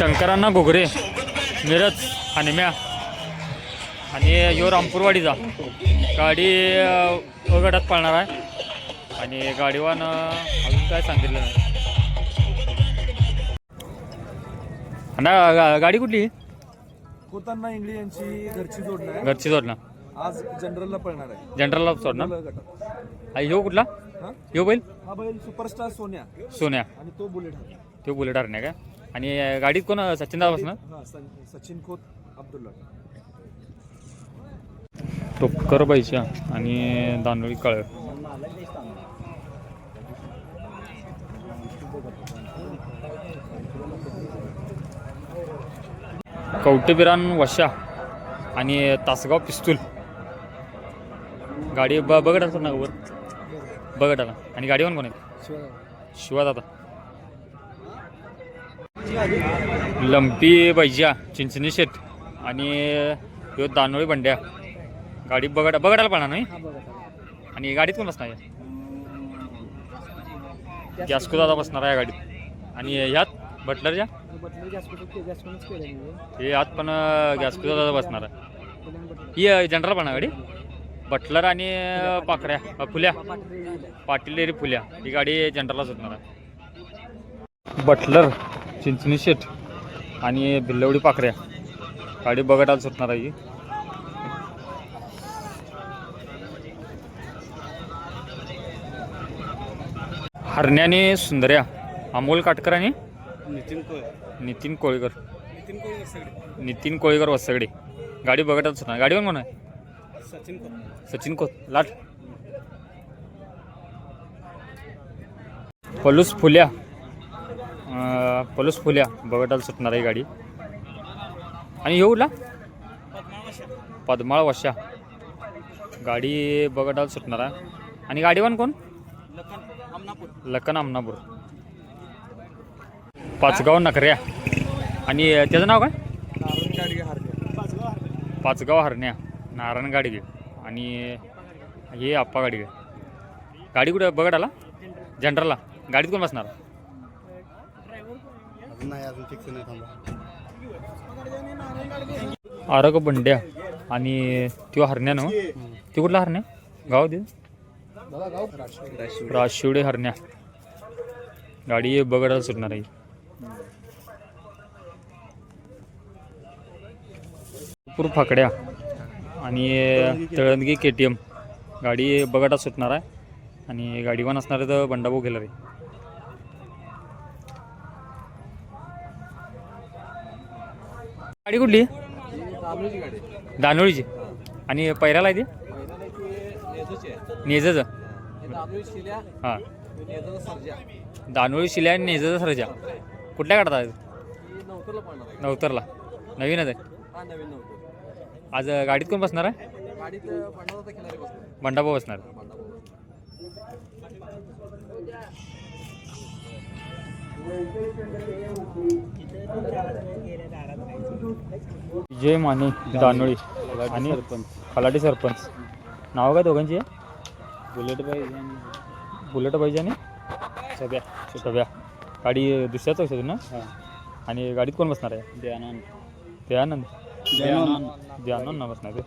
शंकरांना घुगरे मिरज आणि म्या. आणि यो रामपूरवाडीचा. गाडी गटात पळणार आहे. आणि गाडीवान अजून काय सांगितलं नाही. गा- गाडी कुठली? होताना इंगळे यांची घरची जोडणं आहे. घरची जोडणं. आज जनरलला पळणार आहे. जनरलला सोडणार? ह्यो कुठला? ह्यो बैल? हा बैल सुपरस्टार सोन्या. सोन्या. आणि तो बुलेट तो बुलेट हरण्या का? आणि गाडीत कोण सचिन दादा बसणार? हा सं- सचिन खोत अब्दुल्ला. टोपकर बाईच्या आणि दानोळी काळ. कवटेबिरान वशा आणि तासगाव पिस्तूल. गाडी ब बघत असतो ना वर? बघत आला आणि गाडीवर कोण आहे शिवा दादा. लंपी बैजा चिंचणी शेट आणि ह्यो दानोळी बंड्या. गाडी बघा बघायला पाहणार नाही? आणि गाडीत कोण बसणार आहे? गॅस्को दादा बसणार आहे गाडीत. आणि ह्यात बटलरच्या? हे आत पण गॅस्को दादा बसणार आहे. ही जनरल पण आहे गाडी? बटलर आणि पाकड्या फुल्या. पाटील. फुल्या. ही गाडी जनरलला सुटणार आहे. बटलर चिंचणी शेट आणि भिल्लवडी पाकऱ्या गाडी बघायला सुटणार आहे हरण्याने सुंदर्या अमोल काटकर आणि नितीन कोय नितीन कोळीकर. नितीन कोय नितीन कोळीकर वसगडे. गाडी बघतच सुटणार. गाडीवर कोण आहे? सचिन खोत सचिन खोत लाट. पलूस फुल्या. पलूस फुल्या बघटाला सुटणार आहे गाडी. आणि येऊला पद्माळ वशा गाडी बघटाला सुटणार आहे. आणि गाडीवान कोण? लखन आमनापूर. पाचगाव नखऱ्या. आणि त्याचं नाव काय? पाचगाव हरण्या. नारायण गाडगे. आणि हे आप्पा गाडगे. गाडी कुठे? बघत आला जनरलला. गाडीत कोण बसणार? नाही अजून फिक्स नाही थांबा आरग बंड्या आणि त्यो हरण्या ना ते कुठला हरण्या? गाव दे. राशिवडे हरण्या. गाडी बघायला सुटणार आहे. भरपूर फाकड्या आणि तळंदगी के टी एम. गाडी बघायला सुटणार आहे. आणि गाडीवान असणार आहे तर बंडाभाऊ गेला रे गाडी कुठली? दानोळीची. आणि पैराला आहे ती? नेजच हां. दानोळी शिल्या आणि नेजचं सरजा. कुठल्या काढतात नवतरला. नवीनच आहे? आज गाडीत कोण बसणार आहे? बंडाभाऊ बसणार विजय माने दानोळी आणि खलाटी सरपंच. नाव काय दोघांची? बुलेट पाहिजे बुलेट पाहिजे आणि? सगळ्या सगळ्या गाडी दुसऱ्याच चौशातून ना? आणि गाडीत कोण बसणार आहे? दयानंद. दयानंद? दयानंद. दयानंद ना बसणार ते